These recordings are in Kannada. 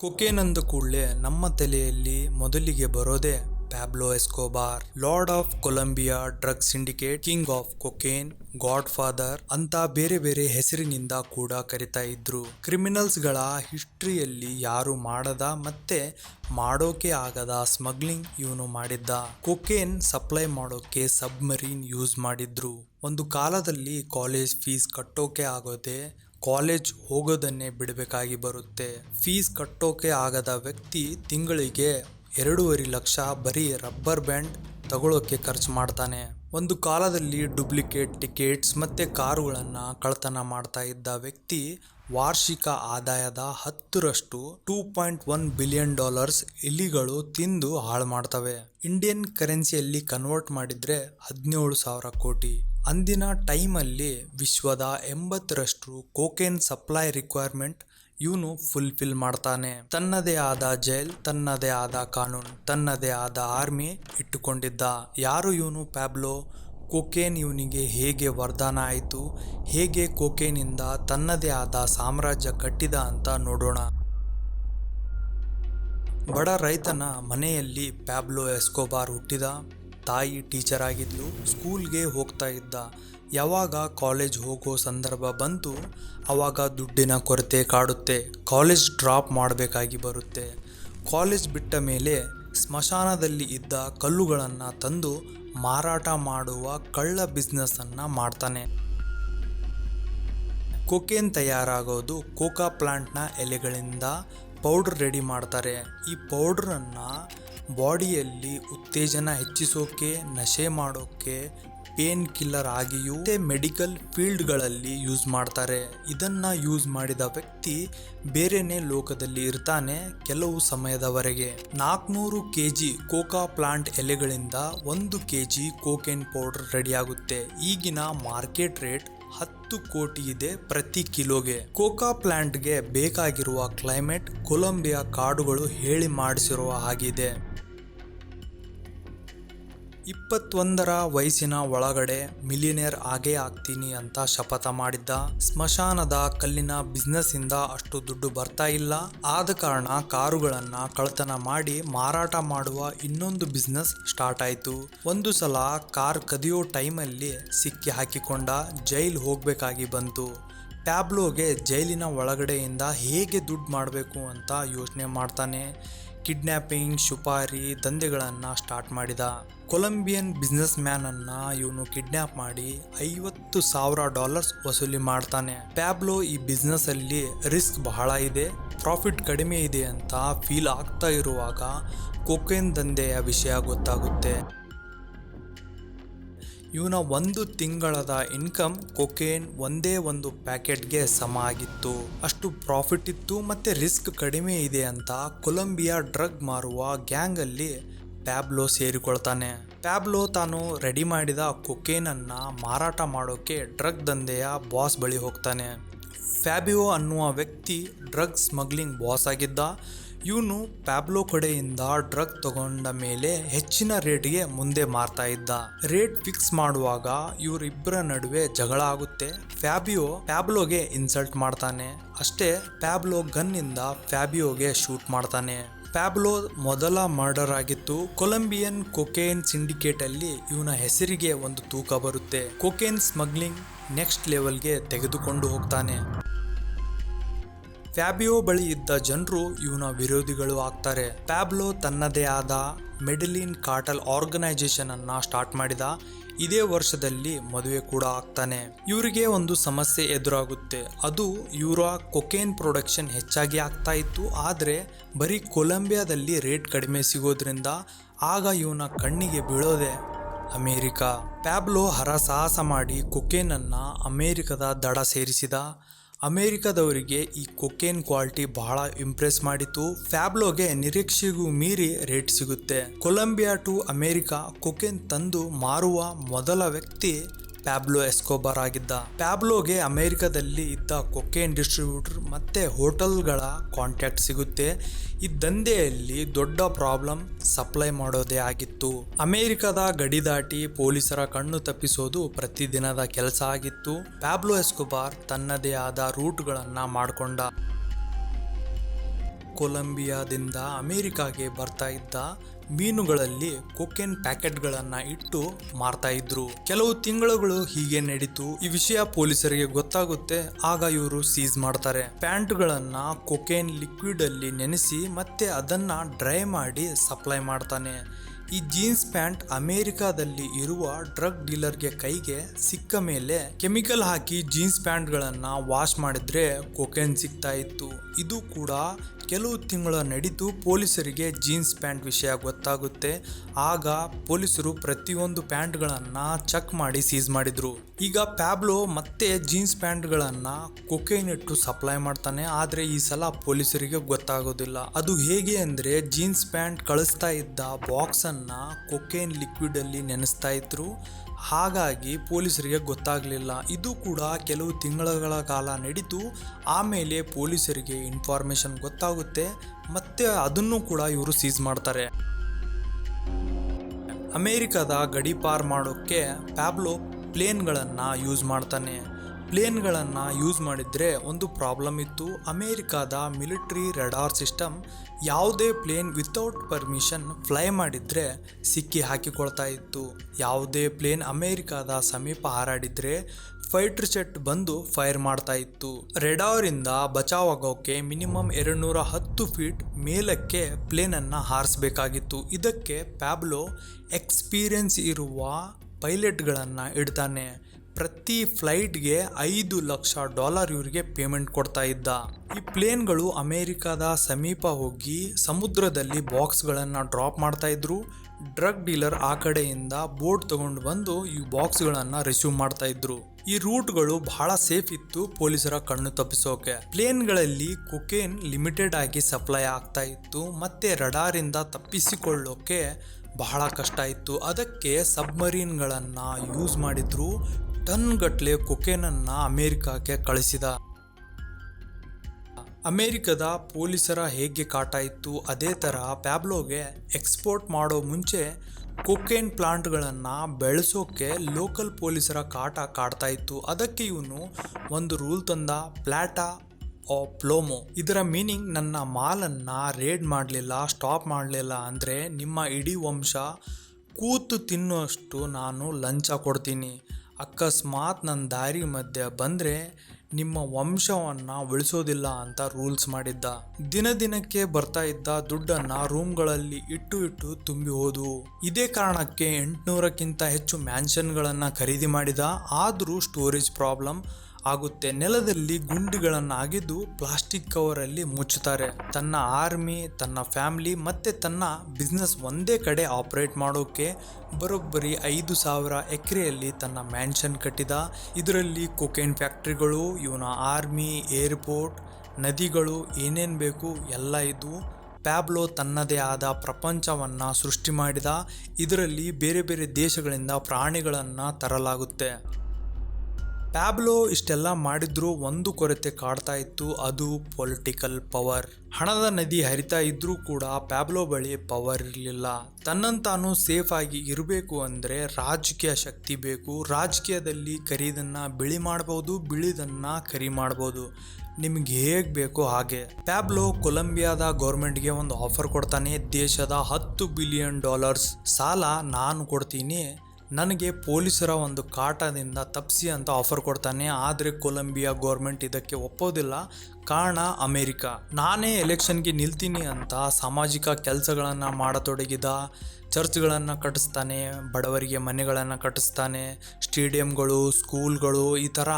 ಕೊಕೇನ್ ಅಂದ ಕೂಡಲೇ ನಮ್ಮ ತಲೆಯಲ್ಲಿ ಮೊದಲಿಗೆ ಬರೋದೇ Pablo Escobar, lord of Colombia drug syndicate, king of cocaine godfather ಅಂತ ಬೇರೆ ಬೇರೆ ಹೆಸರಿನಿಂದ ಕೂಡ ಕರಿತಾ ಇದ್ರು. ಕ್ರಿಮಿನಲ್ಸ್ಗಳ ಹಿಸ್ಟ್ರಿಯಲ್ಲಿ ಯಾರು ಮಾಡದ ಮತ್ತೆ ಮಾಡೋಕೆ ಆಗದ ಸ್ಮಗ್ಲಿಂಗ್ ಇವನು ಮಾಡಿದ್ದ. ಕೊಕೇನ್ ಸಪ್ಲೈ ಮಾಡೋಕೆ ಸಬ್ಮರೀನ್ ಯೂಸ್ ಮಾಡಿದ್ರು. ಒಂದು ಕಾಲದಲ್ಲಿ ಕಾಲೇಜ್ ಫೀಸ್ ಕಟ್ಟೋಕೆ ಆಗೋದೆ ಕಾಲೇಜ್ ಹೋಗೋದನ್ನೇ ಬಿಡಬೇಕಾಗಿ ಬರುತ್ತೆ. ಫೀಸ್ ಕಟ್ಟೋಕೆ ಆಗದ ವ್ಯಕ್ತಿ ತಿಂಗಳಿಗೆ ಎರಡೂವರೆ ಲಕ್ಷ ಬರೀ ರಬ್ಬರ್ ಬ್ಯಾಂಡ್ ತಗೊಳ್ಳೋಕೆ ಖರ್ಚು ಮಾಡ್ತಾನೆ. ಒಂದು ಕಾಲದಲ್ಲಿ ಡುಪ್ಲಿಕೇಟ್ ಟಿಕೆಟ್ಸ್ ಮತ್ತೆ ಕಾರುಗಳನ್ನು ಕಳ್ತನ ಮಾಡ್ತಾ ಇದ್ದ ವ್ಯಕ್ತಿ ವಾರ್ಷಿಕ ಆದಾಯದ ಹತ್ತರಷ್ಟು two point one billion dollars ಇಲಿಗಳು ತಿಂದು ಹಾಳು ಮಾಡ್ತವೆ. ಇಂಡಿಯನ್ ಕರೆನ್ಸಿಯಲ್ಲಿ ಕನ್ವರ್ಟ್ ಮಾಡಿದ್ರೆ ಹದಿನೇಳು ಸಾವಿರ ಕೋಟಿ. ಅಂದಿನ ಟೈಮಲ್ಲಿ ವಿಶ್ವದ ಎಂಬತ್ತರಷ್ಟು ಕೋಕೇನ್ ಸಪ್ಲೈ ರಿಕ್ವೈರ್ಮೆಂಟ್ ಇವನು ಫುಲ್ಫಿಲ್ ಮಾಡ್ತಾನೆ. ತನ್ನದೇ ಆದ ಜೈಲ್, ತನ್ನದೇ ಆದ ಕಾನೂನು, ತನ್ನದೇ ಆದ ಆರ್ಮಿ ಇಟ್ಟುಕೊಂಡಿದ್ದ. ಯಾರು ಇವನು? ಪ್ಯಾಬ್ಲೋ, ಕೋಕೇನ್ ಇವನಿಗೆ ಹೇಗೆ ವರದಾನ ಆಯಿತು? ಹೇಗೆ ಕೋಕೇನಿಂದ ತನ್ನದೇ ಆದ ಸಾಮ್ರಾಜ್ಯ ಕಟ್ಟಿದ ಅಂತ ನೋಡೋಣ. ಬಡ ರೈತನ ಮನೆಯಲ್ಲಿ ಪ್ಯಾಬ್ಲೋ ಎಸ್ಕೋಬಾರ್ ಹುಟ್ಟಿದ. ತಾಯಿ ಟೀಚರ್ ಆಗಿದ್ಲು ಸ್ಕೂಲ್ಗೆ ಹೋಗ್ತಾ ಇದ್ದ. ಯಾವಾಗ ಕಾಲೇಜ್ ಹೋಗೋ ಸಂದರ್ಭ ಬಂತು ಆವಾಗ ದುಡ್ಡಿನ ಕೊರತೆ ಕಾಡುತ್ತೆ ಕಾಲೇಜ್ ಡ್ರಾಪ್ ಮಾಡಬೇಕಾಗಿ ಬರುತ್ತೆ. ಕಾಲೇಜ್ ಬಿಟ್ಟ ಮೇಲೆ ಸ್ಮಶಾನದಲ್ಲಿ ಇದ್ದ ಕಲ್ಲುಗಳನ್ನು ತಂದು ಮಾರಾಟ ಮಾಡುವ ಕಳ್ಳ ಬಿಸ್ನೆಸ್ಸನ್ನು ಮಾಡ್ತಾನೆ. ಕೊಕೇನ್ ತಯಾರಾಗೋದು ಕೋಕಾ ಪ್ಲಾಂಟ್ನ ಎಲೆಗಳಿಂದ ಪೌಡ್ರ್ ರೆಡಿ ಮಾಡ್ತಾರೆ. ಈ ಪೌಡ್ರನ್ನು ಬಾಡಿಯಲ್ಲಿ ಉತ್ತೇಜನ ಹೆಚ್ಚಿಸೋಕೆ, ನಶೆ ಮಾಡೋಕೆ, ಪೇನ್ ಕಿಲ್ಲರ್ ಆಗಿಯೂ ಮೆಡಿಕಲ್ ಫೀಲ್ಡ್ಗಳಲ್ಲಿ ಯೂಸ್ ಮಾಡ್ತಾರೆ. ಇದನ್ನ ಯೂಸ್ ಮಾಡಿದ ವ್ಯಕ್ತಿ ಬೇರೆನೇ ಲೋಕದಲ್ಲಿ ಇರ್ತಾನೆ ಕೆಲವು ಸಮಯದವರೆಗೆ. ನಾಲ್ಕುನೂರು ಕೆ ಜಿ ಕೋಕಾ ಪ್ಲಾಂಟ್ ಎಲೆಗಳಿಂದ ಒಂದು ಕೆ ಜಿ ಕೋಕೇನ್ ಪೌಡರ್ ರೆಡಿಯಾಗುತ್ತೆ. ಈಗಿನ ಮಾರ್ಕೆಟ್ ರೇಟ್ ಹತ್ತು ಕೋಟಿ ಇದೆ ಪ್ರತಿ ಕಿಲೋಗೆ. ಕೋಕಾ ಪ್ಲಾಂಟ್ಗೆ ಬೇಕಾಗಿರುವ ಕ್ಲೈಮೇಟ್ ಕೊಲಂಬಿಯಾ ಕಾಡುಗಳು ಹೇಳಿ ಮಾಡಿಸಿರುವ ಹಾಗಿದೆ ಇಪ್ಪತ್ತೊಂದರ ವಯಸ್ಸಿನ ಒಳಗಡೆ ಮಿಲಿಯನೇರ್ ಆಗೇ ಆಗ್ತೀನಿ ಅಂತ ಶಪಥ ಮಾಡಿದ್ದ. ಸ್ಮಶಾನದ ಕಲ್ಲಿನ ಬಿಸ್ನೆಸ್ ಇಂದ ಅಷ್ಟು ದುಡ್ಡು ಬರ್ತಾ ಇಲ್ಲ. ಆದ ಕಾರಣ ಕಾರುಗಳನ್ನ ಕಳ್ತನ ಮಾಡಿ ಮಾರಾಟ ಮಾಡುವ ಇನ್ನೊಂದು ಬಿಸ್ನೆಸ್ ಸ್ಟಾರ್ಟ್ ಆಯ್ತು. ಒಂದು ಸಲ ಕಾರ್ ಕದಿಯೋ ಟೈಮಲ್ಲಿ ಸಿಕ್ಕಿ ಹಾಕಿಕೊಂಡ ಜೈಲ್ ಹೋಗ್ಬೇಕಾಗಿ ಬಂತು. ಟ್ಯಾಬ್ಲೋಗೆ ಜೈಲಿನ ಒಳಗಡೆಯಿಂದ ಹೇಗೆ ದುಡ್ಡು ಮಾಡಬೇಕು ಅಂತ ಯೋಚನೆ ಮಾಡ್ತಾನೆ. ಕಿಡ್ನ್ಯಾಪಿಂಗ್ ಶುಪಾರಿ ದಂಧೆಗಳನ್ನು ಸ್ಟಾರ್ಟ್ ಮಾಡಿದ. ಕೊಲಂಬಿಯನ್ ಬಿಸ್ನೆಸ್ ಮ್ಯಾನನ್ನು ಇವನು ಕಿಡ್ನಾಪ್ ಮಾಡಿ ಐವತ್ತು ಸಾವಿರ ಡಾಲರ್ಸ್ ವಸೂಲಿ ಮಾಡ್ತಾನೆ. ಪ್ಯಾಬ್ಲೋ ಈ ಬಿಸ್ನೆಸ್ ಅಲ್ಲಿ ರಿಸ್ಕ್ ಬಹಳ ಇದೆ, ಪ್ರಾಫಿಟ್ ಕಡಿಮೆ ಇದೆ ಅಂತ ಫೀಲ್ ಆಗ್ತಾ ಇರುವಾಗ ಕೊಕೇನ್ ದಂಧೆಯ ವಿಷಯ ಗೊತ್ತಾಗುತ್ತೆ. ಇವನ ಒಂದು ತಿಂಗಳದ ಇನ್ಕಮ್ ಕೊಕೇನ್ ಒಂದೇ ಒಂದು ಪ್ಯಾಕೆಟ್ಗೆ ಸಮ ಆಗಿತ್ತು. ಅಷ್ಟು ಪ್ರಾಫಿಟ್ ಇತ್ತು ಮತ್ತೆ ರಿಸ್ಕ್ ಕಡಿಮೆ ಇದೆ ಅಂತ ಕೊಲಂಬಿಯಾ ಡ್ರಗ್ ಮಾರುವ ಗ್ಯಾಂಗ್ ಅಲ್ಲಿ ಪ್ಯಾಬ್ಲೋ ಸೇರಿಕೊಳ್ತಾನೆ. ಪ್ಯಾಬ್ಲೋ ತಾನು ರೆಡಿ ಮಾಡಿದ ಕೊಕೇನನ್ನ ಮಾರಾಟ ಮಾಡೋಕೆ ಡ್ರಗ್ ದಂಧೆಯ ಬಾಸ್ ಬಳಿ ಹೋಗ್ತಾನೆ. ಫ್ಯಾಬಿಯೋ ಅನ್ನುವ ವ್ಯಕ್ತಿ ಡ್ರಗ್ ಸ್ಮಗ್ಲಿಂಗ್ ಬಾಸ್ ಆಗಿದ್ದ. ಇವನು ಪ್ಯಾಬ್ಲೋ ಕಡೆಯಿಂದ ಡ್ರಗ್ ತಗೊಂಡ ಮೇಲೆ ಹೆಚ್ಚಿನ ರೇಟ್ಗೆ ಮುಂದೆ ಮಾರ್ತಾ ಇದ್ದ. ರೇಟ್ ಫಿಕ್ಸ್ ಮಾಡುವಾಗ ಇವರಿಬ್ಬರ ನಡುವೆ ಜಗಳ ಆಗುತ್ತೆ. ಫ್ಯಾಬಿಯೋ ಪ್ಯಾಬ್ಲೋಗೆ ಇನ್ಸಲ್ಟ್ ಮಾಡ್ತಾನೆ. ಅಷ್ಟೇ ಪ್ಯಾಬ್ಲೋ ಗನ್ನಿಂದ ಫ್ಯಾಬಿಯೋಗೆ ಶೂಟ್ ಮಾಡ್ತಾನೆ. ಪ್ಯಾಬ್ಲೋ ಮೊದಲ ಮರ್ಡರ್ ಆಗಿತ್ತು. ಕೊಲಂಬಿಯನ್ ಕೊಕೇನ್ ಸಿಂಡಿಕೇಟ್ ಅಲ್ಲಿ ಇವನ ಹೆಸರಿಗೆ ಒಂದು ತೂಕ ಬರುತ್ತೆ. ಕೊಕೇನ್ ಸ್ಮಗ್ಲಿಂಗ್ ನೆಕ್ಸ್ಟ್ ಲೆವೆಲ್ಗೆ ತೆಗೆದುಕೊಂಡು ಹೋಗ್ತಾನೆ. ಫ್ಯಾಬಿಯೋ ಬಳಿ ಇದ್ದ ಜನರು ಇವನ ವಿರೋಧಿಗಳು ಆಗ್ತಾರೆ. ಪ್ಯಾಬ್ಲೋ ತನ್ನದೇ ಆದ ಮೆಡಲಿನ್ ಕಾರ್ಟಲ್ ಆರ್ಗನೈಸೇಷನ್ ಅನ್ನ ಸ್ಟಾರ್ಟ್ ಮಾಡಿದ. ಇದೇ ವರ್ಷದಲ್ಲಿ ಮದುವೆ ಕೂಡ ಆಗ್ತಾನೆ. ಇವರಿಗೆ ಒಂದು ಸಮಸ್ಯೆ ಎದುರಾಗುತ್ತೆ. ಅದು ಇವರ ಕೊಕೇನ್ ಪ್ರೊಡಕ್ಷನ್ ಹೆಚ್ಚಾಗಿ ಆಗ್ತಾ ಇತ್ತು. ಆದರೆ ಬರೀ ಕೊಲಂಬಿಯಾದಲ್ಲಿ ರೇಟ್ ಕಡಿಮೆ ಸಿಗೋದ್ರಿಂದ ಆಗ ಇವನ ಕಣ್ಣಿಗೆ ಬೀಳೋದೆ ಅಮೇರಿಕಾ. ಪ್ಯಾಬ್ಲೋ ಹರಸಾಹಸ ಮಾಡಿ ಕೊಕೇನನ್ನು ಅಮೇರಿಕದ ದಡ ಸೇರಿಸಿದ ಅಮೇರಿಕದವರಿಗೆ ಈ ಕೊಕೇನ್ ಕ್ವಾಲಿಟಿ ಬಹಳ ಇಂಪ್ರೆಸ್ ಮಾಡಿತು. ಫ್ಯಾಬ್ಲೋಗೆ ನಿರೀಕ್ಷೆಗೂ ಮೀರಿ ರೇಟ್ ಸಿಗುತ್ತೆ. ಕೊಲಂಬಿಯಾ ಟು ಅಮೇರಿಕಾ ಕೊಕೇನ್ ತಂದು ಮಾರುವ ಮೊದಲ ವ್ಯಕ್ತಿ ಪ್ಯಾಬ್ಲೋ ಎಸ್ಕೋಬಾರ್ ಆಗಿದ್ದ. ಪ್ಯಾಬ್ಲೋಗೆ ಅಮೆರಿಕದಲ್ಲಿ ಇದ್ದ ಕೊಕೇನ್ ಡಿಸ್ಟ್ರಿಬ್ಯೂಟರ್ ಮತ್ತೆ ಹೋಟೆಲ್ಗಳ ಕಾಂಟ್ಯಾಕ್ಟ್ ಸಿಗುತ್ತೆ. ಈ ದಂಧೆಯಲ್ಲಿ ದೊಡ್ಡ ಪ್ರಾಬ್ಲಮ್ ಸಪ್ಲೈ ಮಾಡೋದೇ ಆಗಿತ್ತು. ಅಮೆರಿಕದ ಗಡಿ ದಾಟಿ ಪೊಲೀಸರ ಕಣ್ಣು ತಪ್ಪಿಸೋದು ಪ್ರತಿದಿನದ ಕೆಲಸ ಆಗಿತ್ತು. ಪ್ಯಾಬ್ಲೋ ಎಸ್ಕೋಬಾರ್ ತನ್ನದೇ ಆದ ರೂಟ್ಗಳನ್ನು ಮಾಡಿಕೊಂಡ. ಕೊಲಂಬಿಯಾದಿಂದ ಅಮೆರಿಕಾಗೆ ಬರ್ತಾ ಇದ್ದ ಮೀನುಗಳಲ್ಲಿ ಕೊಕೇನ್ ಪ್ಯಾಕೆಟ್ಗಳನ್ನ ಇಟ್ಟು ಮಾರ್ತಾ ಇದ್ರು. ಕೆಲವು ತಿಂಗಳುಗಳು ಹೀಗೆ ನಡೀತು. ಈ ವಿಷಯ ಪೊಲೀಸರಿಗೆ ಗೊತ್ತಾಗುತ್ತೆ. ಆಗ ಇವರು ಸೀಸ್ ಮಾಡ್ತಾರೆ. ಪ್ಯಾಂಟ್ಗಳನ್ನ ಕೊಕೇನ್ ಲಿಕ್ವಿಡ್ ಅಲ್ಲಿ ನೆನೆಸಿ ಮತ್ತೆ ಅದನ್ನ ಡ್ರೈ ಮಾಡಿ ಸಪ್ಲೈ ಮಾಡ್ತಾನೆ. ಈ ಜೀನ್ಸ್ ಪ್ಯಾಂಟ್ ಅಮೆರಿಕಾದಲ್ಲಿ ಇರುವ ಡ್ರಗ್ ಡೀಲರ್ಗೆ ಕೈಗೆ ಸಿಕ್ಕ ಮೇಲೆ ಕೆಮಿಕಲ್ ಹಾಕಿ ಜೀನ್ಸ್ ಪ್ಯಾಂಟ್ಗಳನ್ನು ವಾಶ್ ಮಾಡಿದ್ರೆ ಕೊಕೇನ್ ಸಿಗ್ತಾ ಇತ್ತು. ಇದು ಕೂಡ ಕೆಲವು ತಿಂಗಳ ನಡೀತು ಪೊಲೀಸರಿಗೆ ಜೀನ್ಸ್ ಪ್ಯಾಂಟ್ ವಿಷಯ ಗೊತ್ತಾಗುತ್ತೆ. ಆಗ ಪೊಲೀಸರು ಪ್ರತಿಯೊಂದು ಪ್ಯಾಂಟ್ಗಳನ್ನು ಚೆಕ್ ಮಾಡಿ ಸೀಸ್ ಮಾಡಿದರು. ಈಗ ಪ್ಯಾಬ್ಲೋ ಮತ್ತೆ ಜೀನ್ಸ್ ಪ್ಯಾಂಟ್ಗಳನ್ನು ಕೊಕೈನ್ ಇಟ್ಟು ಸಪ್ಲೈ ಮಾಡ್ತಾನೆ. ಆದರೆ ಈ ಸಲ ಪೊಲೀಸರಿಗೆ ಗೊತ್ತಾಗೋದಿಲ್ಲ. ಅದು ಹೇಗೆ ಅಂದರೆ ಜೀನ್ಸ್ ಪ್ಯಾಂಟ್ ಕಳಿಸ್ತಾ ಇದ್ದ ಬಾಕ್ಸನ್ನು ಕೊಕೈನ್ ಲಿಕ್ವಿಡಲ್ಲಿ ನೆನೆಸ್ತಾ ಇದ್ರು. ಹಾಗಾಗಿ ಪೊಲೀಸರಿಗೆ ಗೊತ್ತಾಗಲಿಲ್ಲ. ಇದು ಕೂಡ ಕೆಲವು ತಿಂಗಳುಗಳ ಕಾಲ ನಡೀತು. ಆಮೇಲೆ ಪೊಲೀಸರಿಗೆ ಇನ್ಫಾರ್ಮೇಶನ್ ಗೊತ್ತಾಗುತ್ತೆ ಮತ್ತೆ ಅದನ್ನು ಕೂಡ ಇವರು ಸೀಸ್ ಮಾಡ್ತಾರೆ. ಅಮೇರಿಕಾದ ಗಡಿ ಪಾರ್ ಮಾಡೋಕ್ಕೆ ಪ್ಯಾಬ್ಲೋ ಪ್ಲೇನ್ಗಳನ್ನು ಯೂಸ್ ಮಾಡ್ತಾನೆ. ಪ್ಲೇನ್ಗಳನ್ನು ಯೂಸ್ ಮಾಡಿದರೆ ಒಂದು ಪ್ರಾಬ್ಲಮ್ ಇತ್ತು. ಅಮೇರಿಕಾದ ಮಿಲಿಟ್ರಿ ರೆಡಾರ್ ಸಿಸ್ಟಮ್ ಯಾವುದೇ ಪ್ಲೇನ್ ವಿತೌಟ್ ಪರ್ಮಿಷನ್ ಫ್ಲೈ ಮಾಡಿದರೆ ಸಿಕ್ಕಿ ಹಾಕಿಕೊಳ್ತಾ ಇತ್ತು. ಯಾವುದೇ ಪ್ಲೇನ್ ಅಮೇರಿಕಾದ ಸಮೀಪ ಹಾರಾಡಿದರೆ ಫೈಟರ್ ಜೆಟ್ ಬಂದು ಫೈರ್ ಮಾಡ್ತಾ ಇತ್ತು. ರೆಡಾರಿಂದ ಬಚಾವಾಗೋಕೆ ಮಿನಿಮಮ್ ಎರಡ್ನೂರ ಹತ್ತು ಫೀಟ್ ಮೇಲಕ್ಕೆ ಪ್ಲೇನ್ ಅನ್ನ ಹಾರಿಸಬೇಕಾಗಿತ್ತು. ಇದಕ್ಕೆ ಪ್ಯಾಬ್ಲೋ ಎಕ್ಸ್ಪೀರಿಯನ್ಸ್ ಇರುವ ಪೈಲಟ್ಗಳನ್ನು ಇಡ್ತಾನೆ. ಪ್ರತಿ ಫ್ಲೈಟ್ಗೆ ಐದು ಲಕ್ಷ ಡಾಲರ್ ಇವರಿಗೆ ಪೇಮೆಂಟ್ ಕೊಡ್ತಾ ಇದ್ದ. ಈ ಪ್ಲೇನ್ಗಳು ಅಮೇರಿಕಾದ ಸಮೀಪ ಹೋಗಿ ಸಮುದ್ರದಲ್ಲಿ ಬಾಕ್ಸ್ಗಳನ್ನು ಡ್ರಾಪ್ ಮಾಡ್ತಾ ಇದ್ರು. ಡ್ರಗ್ ಡೀಲರ್ ಆ ಕಡೆಯಿಂದ ಬೋಟ್ ತಗೊಂಡು ಬಂದು ಈ ಬಾಕ್ಸ್ಗಳನ್ನು ರಿಸೀವ್ ಮಾಡ್ತಾ ಇದ್ರು. ಈ ರೂಟ್ಗಳು ಬಹಳ ಸೇಫ್ ಇತ್ತು ಪೊಲೀಸರ ಕಣ್ಣು ತಪ್ಪಿಸೋಕೆ. ಪ್ಲೇನ್ಗಳಲ್ಲಿ ಕೊಕೇನ್ ಲಿಮಿಟೆಡ್ ಆಗಿ ಸಪ್ಲೈ ಆಗ್ತಾ ಇತ್ತು, ಮತ್ತೆ ರಡಾರಿಂದ ತಪ್ಪಿಸಿಕೊಳ್ಳೋಕೆ ಬಹಳ ಕಷ್ಟ ಇತ್ತು. ಅದಕ್ಕೆ ಸಬ್ಮರೀನ್ಗಳನ್ನು ಯೂಸ್ ಮಾಡಿದ್ರು ಟನ್ ಗಟ್ಟಲೆ ಕೊಕೇನನ್ನು ಅಮೇರಿಕಾಕ್ಕೆ ಕಳಿಸಿದ. ಅಮೇರಿಕದ ಪೊಲೀಸರ ಹೇಗೆ ಕಾಟ ಇತ್ತು, ಅದೇ ಥರ ಪ್ಯಾಬ್ಲೋಗೆ ಎಕ್ಸ್ಪೋರ್ಟ್ ಮಾಡೋ ಮುಂಚೆ ಕೊಕೇನ್ ಪ್ಲಾಂಟ್ಗಳನ್ನು ಬೆಳೆಸೋಕ್ಕೆ ಲೋಕಲ್ ಪೊಲೀಸರ ಕಾಟ ಕಾಡ್ತಾ ಇತ್ತು. ಅದಕ್ಕೆ ಇವನು ಒಂದು ರೂಲ್ ತಂದ, ಪ್ಲಾಟಾ ಓ ಪ್ಲೋಮೋ. ಇದರ ಮೀನಿಂಗ್ ನನ್ನ ಮಾಲನ್ನು ರೇಡ್ ಮಾಡಲಿಲ್ಲ, ಸ್ಟಾಪ್ ಮಾಡಲಿಲ್ಲ ಅಂದರೆ ನಿಮ್ಮ ಇಡೀ ವಂಶ ಕೂತು ತಿನ್ನುವಷ್ಟು ನಾನು ಲಂಚ ಕೊಡ್ತೀನಿ. ಅಕಸ್ಮಾತ್ ನನ್ನ ದಾರಿ ಮಧ್ಯೆ ಬಂದರೆ ನಿಮ್ಮ ವಂಶವನ್ನ ಉಳಿಸೋದಿಲ್ಲ ಅಂತ ರೂಲ್ಸ್ ಮಾಡಿದ್ದ. ದಿನ ದಿನಕ್ಕೆ ಬರ್ತಾ ಇದ್ದ ದುಡ್ಡನ್ನ ರೂಮ್ಗಳಲ್ಲಿ ಇಟ್ಟು ಇಟ್ಟು ತುಂಬಿ ಹೋದು. ಇದೇ ಕಾರಣಕ್ಕೆ ಎಂಟುನೂರಕ್ಕಿಂತ ಹೆಚ್ಚು ಮ್ಯಾನ್ಷನ್ಗಳನ್ನು ಖರೀದಿ ಮಾಡಿದ. ಆದರೂ ಸ್ಟೋರೇಜ್ ಪ್ರಾಬ್ಲಮ್ ಆಗುತ್ತೆ. ನೆಲದಲ್ಲಿ ಗುಂಡಿಗಳನ್ನು ಅಗೆದು ಪ್ಲಾಸ್ಟಿಕ್ ಕವರಲ್ಲಿ ಮುಚ್ಚುತ್ತಾರೆ. ತನ್ನ ಆರ್ಮಿ, ತನ್ನ ಫ್ಯಾಮಿಲಿ ಮತ್ತೆ ತನ್ನ ಬಿಸ್ನೆಸ್ ಒಂದೇ ಕಡೆ ಆಪರೇಟ್ ಮಾಡೋಕೆ ಬರೋಬ್ಬರಿ ಐದು ಸಾವಿರ ಎಕರೆಯಲ್ಲಿ ತನ್ನ ಮ್ಯಾನ್ಷನ್ ಕಟ್ಟಿದ. ಇದರಲ್ಲಿ ಕೊಕೇನ್ ಫ್ಯಾಕ್ಟ್ರಿಗಳು, ಇವನ ಆರ್ಮಿ, ಏರ್ಪೋರ್ಟ್, ನದಿಗಳು ಏನೇನು ಬೇಕು ಎಲ್ಲ ಇದು ಪ್ಯಾಬ್ಲೋ ತನ್ನದೇ ಆದ ಪ್ರಪಂಚವನ್ನು ಸೃಷ್ಟಿ ಮಾಡಿದ. ಇದರಲ್ಲಿ ಬೇರೆ ಬೇರೆ ದೇಶಗಳಿಂದ ಪ್ರಾಣಿಗಳನ್ನು ತರಲಾಗುತ್ತೆ. ಪ್ಯಾಬ್ಲೋ ಇಷ್ಟೆಲ್ಲ ಮಾಡಿದ್ರೂ ಒಂದು ಕೊರತೆ ಕಾಡ್ತಾ ಇತ್ತು, ಅದು ಪೊಲಿಟಿಕಲ್ ಪವರ್. ಹಣದ ನದಿ ಹರಿತಾ ಇದ್ರೂ ಕೂಡ ಪ್ಯಾಬ್ಲೋ ಬಳಿ ಪವರ್ ಇರಲಿಲ್ಲ. ತನ್ನಂತಾನು ಸೇಫ್ ಆಗಿ ಇರಬೇಕು ಅಂದರೆ ರಾಜಕೀಯ ಶಕ್ತಿ ಬೇಕು. ರಾಜಕೀಯದಲ್ಲಿ ಕರಿದನ್ನ ಬಿಳಿ ಮಾಡ್ಬೋದು, ಬಿಳಿದನ್ನ ಕರಿ ಮಾಡ್ಬೋದು. ನಿಮ್ಗೆ ಹೇಗೆ ಬೇಕೋ ಹಾಗೆ. ಪ್ಯಾಬ್ಲೋ ಕೊಲಂಬಿಯಾದ ಗೌರ್ಮೆಂಟ್ಗೆ ಒಂದು ಆಫರ್ ಕೊಡ್ತಾನೆ, ದೇಶದ ಹತ್ತು ಬಿಲಿಯನ್ ಡಾಲರ್ಸ್. ಸಾಲ ನಾನು ಕೊಡ್ತೀನಿ ನನಗೆ ಪೊಲೀಸರ ಒಂದು ಕಾಟದಿಂದ ತಪ್ಪಿಸಿ ಅಂತ ಆಫರ್ ಕೊಡ್ತಾನೆ. ಆದರೆ ಕೊಲಂಬಿಯಾ ಗೋರ್ಮೆಂಟ್ ಇದಕ್ಕೆ ಒಪ್ಪೋದಿಲ್ಲ. ಕಾರಣ ಅಮೇರಿಕ. ನಾನೇ ಎಲೆಕ್ಷನ್ಗೆ ನಿಲ್ತೀನಿ ಅಂತ ಸಾಮಾಜಿಕ ಕೆಲಸಗಳನ್ನು ಮಾಡತೊಡಗಿದ, ಚರ್ಚ್ಗಳನ್ನು ಕಟ್ಟಿಸ್ತಾನೆ, ಬಡವರಿಗೆ ಮನೆಗಳನ್ನು ಕಟ್ಟಿಸ್ತಾನೆ, ಸ್ಟೇಡಿಯಂಗಳು ಸ್ಕೂಲ್ಗಳು ಈ ಥರ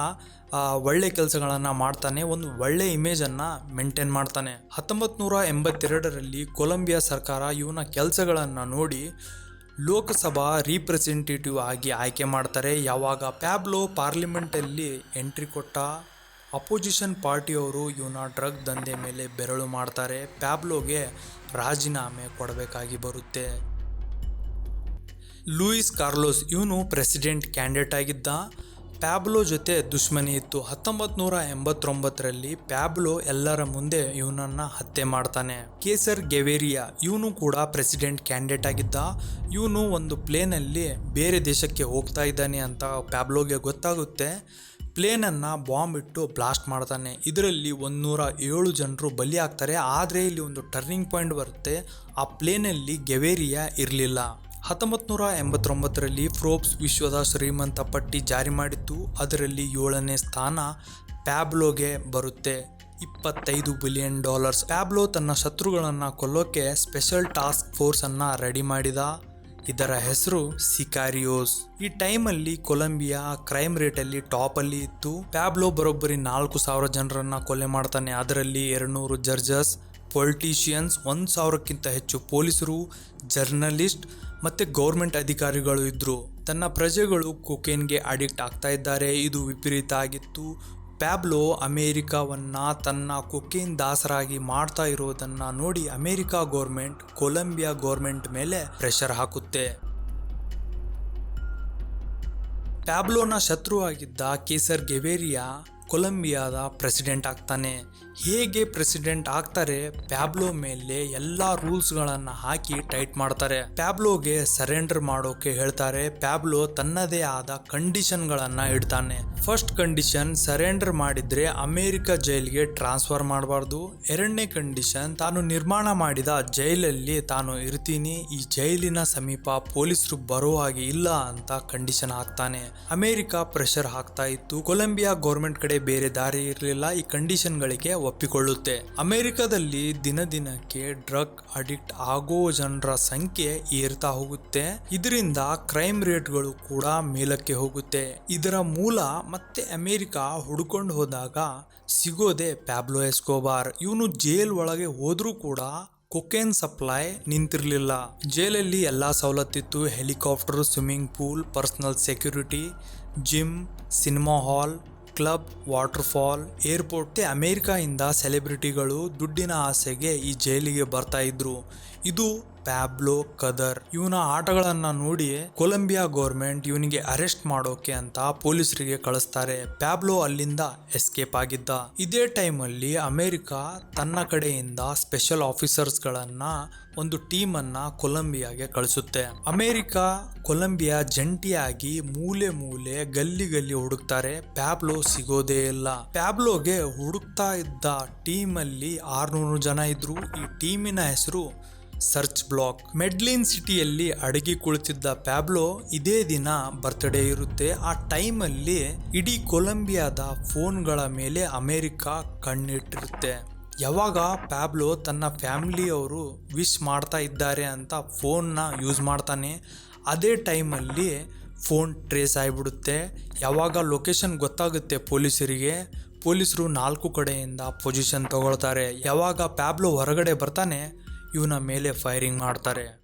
ಒಳ್ಳೆ ಕೆಲಸಗಳನ್ನು ಮಾಡ್ತಾನೆ. ಒಂದು ಒಳ್ಳೆ ಇಮೇಜನ್ನು ಮೇಂಟೈನ್ ಮಾಡ್ತಾನೆ. ಹತ್ತೊಂಬತ್ತು ನೂರ ಎಂಬತ್ತೆರಡರಲ್ಲಿ ಕೊಲಂಬಿಯಾ ಸರ್ಕಾರ ಇವನ ಕೆಲಸಗಳನ್ನು ನೋಡಿ ಲೋಕಸಭಾ ರೀಪ್ರೆಸೆಂಟೇಟಿವ್ ಆಗಿ ಆಯ್ಕೆ ಮಾಡ್ತಾರೆ. ಯಾವಾಗ ಪ್ಯಾಬ್ಲೋ ಪಾರ್ಲಿಮೆಂಟಲ್ಲಿ ಎಂಟ್ರಿ ಕೊಟ್ಟ ಅಪೋಸಿಷನ್ ಪಾರ್ಟಿಯವರು ಇವನ ಡ್ರಗ್ ದಂಧೆ ಮೇಲೆ ಬೆರಳು ಮಾಡ್ತಾರೆ. ಪ್ಯಾಬ್ಲೋಗೆ ರಾಜೀನಾಮೆ ಕೊಡಬೇಕಾಗಿ ಬರುತ್ತೆ. ಲೂಯಿಸ್ ಕಾರ್ಲೋಸ್ ಇವನು ಪ್ರೆಸಿಡೆಂಟ್ ಕ್ಯಾಂಡಿಡೇಟ್ ಆಗಿದ್ದ. ಪ್ಯಾಬ್ಲೋ ಜೊತೆ ದುಶ್ಮನಿ ಇತ್ತು. ಹತ್ತೊಂಬತ್ತು ನೂರ ಎಂಬತ್ತೊಂಬತ್ತರಲ್ಲಿ ಪ್ಯಾಬ್ಲೋ ಎಲ್ಲರ ಮುಂದೆ ಇವನನ್ನ ಹತ್ಯೆ ಮಾಡ್ತಾನೆ. ಕೇಸರ್ ಗೆವೇರಿಯಾ, ಇವನು ಕೂಡ ಪ್ರೆಸಿಡೆಂಟ್ ಕ್ಯಾಂಡಿಡೇಟ್ ಆಗಿದ್ದ. ಇವನು ಒಂದು ಪ್ಲೇನಲ್ಲಿ ಬೇರೆ ದೇಶಕ್ಕೆ ಹೋಗ್ತಾ ಇದ್ದಾನೆ ಅಂತ ಪ್ಯಾಬ್ಲೋಗೆ ಗೊತ್ತಾಗುತ್ತೆ. ಪ್ಲೇನ್ ಅನ್ನ ಬಾಂಬ್ ಇಟ್ಟು ಬ್ಲಾಸ್ಟ್ ಮಾಡ್ತಾನೆ. ಇದರಲ್ಲಿ ಒಂದೂರ ಏಳು ಜನರು ಬಲಿ ಆಗ್ತಾರೆ ಆದ್ರೆ ಇಲ್ಲಿ ಒಂದು ಟರ್ನಿಂಗ್ ಪಾಯಿಂಟ್ ಬರುತ್ತೆ. ಆ ಪ್ಲೇನಲ್ಲಿ ಗೆವೇರಿಯಾ ಇರಲಿಲ್ಲ. ಹತ್ತೊಂಬತ್ತು ನೂರ ಎಂಬತ್ತೊಂಬತ್ತರಲ್ಲಿ ಫ್ರೋಬ್ಸ್ ವಿಶ್ವದ ಶ್ರೀಮಂತ ಪಟ್ಟಿ ಜಾರಿ ಮಾಡಿತ್ತು. ಅದರಲ್ಲಿ ಏಳನೇ ಸ್ಥಾನ ಪ್ಯಾಬ್ಲೋಗೆ ಬರುತ್ತೆ. ಇಪ್ಪತ್ತೈದು ಬಿಲಿಯನ್ ಡಾಲರ್ಸ್. ಪ್ಯಾಬ್ಲೋ ತನ್ನ ಶತ್ರುಗಳನ್ನು ಕೊಲ್ಲೋಕೆ ಸ್ಪೆಷಲ್ ಟಾಸ್ಕ್ ಫೋರ್ಸ್ ಅನ್ನ ರೆಡಿ ಮಾಡಿದ. ಇದರ ಹೆಸರು ಸಿಕಾರಿಯೋಸ್. ಈ ಟೈಮಲ್ಲಿ ಕೊಲಂಬಿಯಾ ಕ್ರೈಮ್ ರೇಟ್ ಅಲ್ಲಿ ಟಾಪ್ ಅಲ್ಲಿ ಇತ್ತು. ಪ್ಯಾಬ್ಲೋ ಬರೋಬ್ಬರಿ ನಾಲ್ಕು ಸಾವಿರ ಜನರನ್ನ ಕೊಲೆ ಮಾಡ್ತಾನೆ. ಅದರಲ್ಲಿ ಎರಡ್ನೂರು ಜಡ್ಜಸ್ ಪೊಲಿಟಿಷಿಯನ್ಸ್ ಒಂದು ಸಾವಿರಕ್ಕಿಂತ ಹೆಚ್ಚು ಪೊಲೀಸರು, ಜರ್ನಲಿಸ್ಟ್ ಮತ್ತು ಗೌರ್ಮೆಂಟ್ ಅಧಿಕಾರಿಗಳು ಇದ್ದರು ತನ್ನ ಪ್ರಜೆಗಳು ಕೊಕೇನ್ಗೆ ಅಡಿಕ್ಟ್ ಆಗ್ತಾ ಇದ್ದಾರೆ. ಇದು ವಿಪರೀತ ಆಗಿತ್ತು. ಪ್ಯಾಬ್ಲೋ ಅಮೇರಿಕಾವನ್ನು ತನ್ನ ಕೊಕೇನ್ ದಾಸರಾಗಿ ಮಾಡ್ತಾ ಇರೋದನ್ನು ನೋಡಿ ಅಮೇರಿಕಾ ಗೌರ್ಮೆಂಟ್, ಕೊಲಂಬಿಯಾ ಗೌರ್ಮೆಂಟ್ ಮೇಲೆ ಪ್ರೆಷರ್ ಹಾಕುತ್ತೆ. ಪ್ಯಾಬ್ಲೋನ ಶತ್ರುವಾಗಿದ್ದ ಕೇಸರ್ ಗೆವೇರಿಯಾ ಕೊಲಂಬಿಯಾದ ಪ್ರೆಸಿಡೆಂಟ್ ಆಗ್ತಾನೆ. ಹೇಗೆ ಪ್ರೆಸಿಡೆಂಟ್ ಆಗ್ತಾರೆ ಪ್ಯಾಬ್ಲೋ ಮೇಲೆ ಎಲ್ಲಾ ರೂಲ್ಸ್ಗಳನ್ನು ಹಾಕಿ ಟೈಟ್ ಮಾಡ್ತಾರೆ. ಪ್ಯಾಬ್ಲೋಗೆ ಸರೆಂಡರ್ ಮಾಡೋಕೆ ಹೇಳ್ತಾರೆ. ಪ್ಯಾಬ್ಲೋ ತನ್ನದೇ ಆದ ಕಂಡೀಷನ್ಗಳನ್ನ ಇಡ್ತಾನೆ. ಫಸ್ಟ್ ಕಂಡೀಷನ್, ಸರೆಂಡರ್ ಮಾಡಿದ್ರೆ ಅಮೆರಿಕ ಜೈಲ್ಗೆ ಟ್ರಾನ್ಸ್ಫರ್ ಮಾಡಬಾರ್ದು. ಎರಡನೇ ಕಂಡೀಷನ್, ತಾನು ನಿರ್ಮಾಣ ಮಾಡಿದ ಜೈಲಲ್ಲಿ ತಾನು ಇರ್ತೀನಿ. ಈ ಜೈಲಿನ ಸಮೀಪ ಪೊಲೀಸರು ಬರೋ ಹಾಗೆ ಇಲ್ಲ ಅಂತ ಕಂಡೀಷನ್ ಹಾಕ್ತಾನೆ ಅಮೆರಿಕ ಪ್ರೆಷರ್ ಹಾಕ್ತಾ ಇತ್ತು. ಕೊಲಂಬಿಯಾ ಗೌರ್ಮೆಂಟ್ ಕಡೆ ಬೇರೆ ದಾರಿ ಇರಲಿಲ್ಲ, ಈ ಕಂಡೀಷನ್ಗಳಿಗೆ ಒಪ್ಪಿಕೊಳ್ಳುತ್ತೆ. ಅಮೆರಿಕದಲ್ಲಿ ದಿನ ದಿನಕ್ಕೆ ಡ್ರಗ್ ಅಡಿಕ್ಟ್ ಆಗೋ ಜನರ ಸಂಖ್ಯೆ ಏರ್ತಾ ಹೋಗುತ್ತೆ. ಇದರಿಂದ ಕ್ರೈಮ್ ರೇಟ್ಗಳು ಕೂಡ ಮೇಲಕ್ಕೆ ಹೋಗುತ್ತೆ. ಇದರ ಮೂಲ ಮತ್ತೆ ಅಮೆರಿಕ ಹುಡ್ಕೊಂಡು ಹೋದಾಗ ಸಿಗೋದೆ ಪ್ಯಾಬ್ಲೋ ಎಸ್ಕೋಬಾರ್. ಇವನು ಜೈಲ್ ಒಳಗೆ ಹೋದ್ರೂ ಕೂಡ ಕೊಕೇನ್ ಸಪ್ಲೈ ನಿಂತಿರಲಿಲ್ಲ. ಜೈಲಲ್ಲಿ ಎಲ್ಲಾ ಸವಲತ್ತಿತ್ತು. Helicopter, swimming pool, personal security, gym, cinema hall club, waterfall, airport, ಅಮೇರಿಕಾಯಿಂದ ಸೆಲೆಬ್ರಿಟಿಗಳು ದುಡ್ಡಿನ ಆಸೆಗೆ ಈ ಜೈಲಿಗೆ ಬರ್ತಾ ಇದ್ರು. ಇದು ಪ್ಯಾಬ್ಲೋ ಕದರ್. ಇವನ ಆಟಗಳನ್ನ ನೋಡಿ ಕೊಲಂಬಿಯಾ ಗೌರ್ಮೆಂಟ್ ಇವನಿಗೆ ಅರೆಸ್ಟ್ ಮಾಡೋಕೆ ಅಂತ ಪೊಲೀಸರಿಗೆ ಕಳಿಸ್ತಾರೆ. ಪ್ಯಾಬ್ಲೋ ಅಲ್ಲಿಂದ ಎಸ್ಕೇಪ್ ಆಗಿದ್ದ. ಇದೇ ಟೈಮಲ್ಲಿ ಅಮೆರಿಕ ತನ್ನ ಕಡೆಯಿಂದ ಸ್ಪೆಷಲ್ ಆಫೀಸರ್ಸ್ ಗಳನ್ನ ಒಂದು ಟೀಮ್ ಅನ್ನ ಕೊಲಂಬಿಯಾಗೆ ಕಳಿಸುತ್ತೆ. ಅಮೆರಿಕ ಕೊಲಂಬಿಯಾ ಜಂಟಿಯಾಗಿ ಮೂಲೆ ಮೂಲೆ ಗಲ್ಲಿ ಗಲ್ಲಿ ಹುಡುಕ್ತಾರೆ. ಪ್ಯಾಬ್ಲೋ ಸಿಗೋದೇ ಇಲ್ಲ. ಪ್ಯಾಬ್ಲೋಗೆ ಹುಡುಕ್ತಾ ಇದ್ದ ಟೀಮ್ ಅಲ್ಲಿ ಆರ್ನೂರು ಜನ ಇದ್ರು. ಈ ಟೀಮಿನ ಹೆಸರು ಸರ್ಚ್ ಬ್ಲಾಕ್. ಮೆಡ್ಲಿನ್ ಸಿಟಿಯಲ್ಲಿ ಅಡಗಿ ಕುಳಿತಿದ್ದ ಪ್ಯಾಬ್ಲೋ ಇದೇ ದಿನ ಬರ್ತ್ಡೇ ಇರುತ್ತೆ. ಆ ಟೈಮಲ್ಲಿ ಇಡೀ ಕೊಲಂಬಿಯಾದ ಫೋನ್ಗಳ ಮೇಲೆ ಅಮೆರಿಕ ಕಣ್ಣಿಟ್ಟಿರುತ್ತೆ. ಯಾವಾಗ ಪ್ಯಾಬ್ಲೋ ತನ್ನ ಫ್ಯಾಮಿಲಿಯವರು ವಿಶ್ ಮಾಡ್ತಾ ಇದ್ದಾರೆ ಅಂತ ಫೋನ್ನ ಯೂಸ್ ಮಾಡ್ತಾನೆ, ಅದೇ ಟೈಮಲ್ಲಿ ಫೋನ್ ಟ್ರೇಸ್ ಆಗಿಬಿಡುತ್ತೆ. ಯಾವಾಗ ಲೊಕೇಶನ್ ಗೊತ್ತಾಗುತ್ತೆ ಪೊಲೀಸರಿಗೆ, ಪೊಲೀಸರು ನಾಲ್ಕು ಕಡೆಯಿಂದ ಪೊಸಿಷನ್ ತಗೊಳ್ತಾರೆ. ಯಾವಾಗ ಪ್ಯಾಬ್ಲೋ ಹೊರಗಡೆ ಬರ್ತಾನೆ, ಇವನ ಮೇಲೆ ಫೈರಿಂಗ್ ಮಾಡ್ತಾರೆ.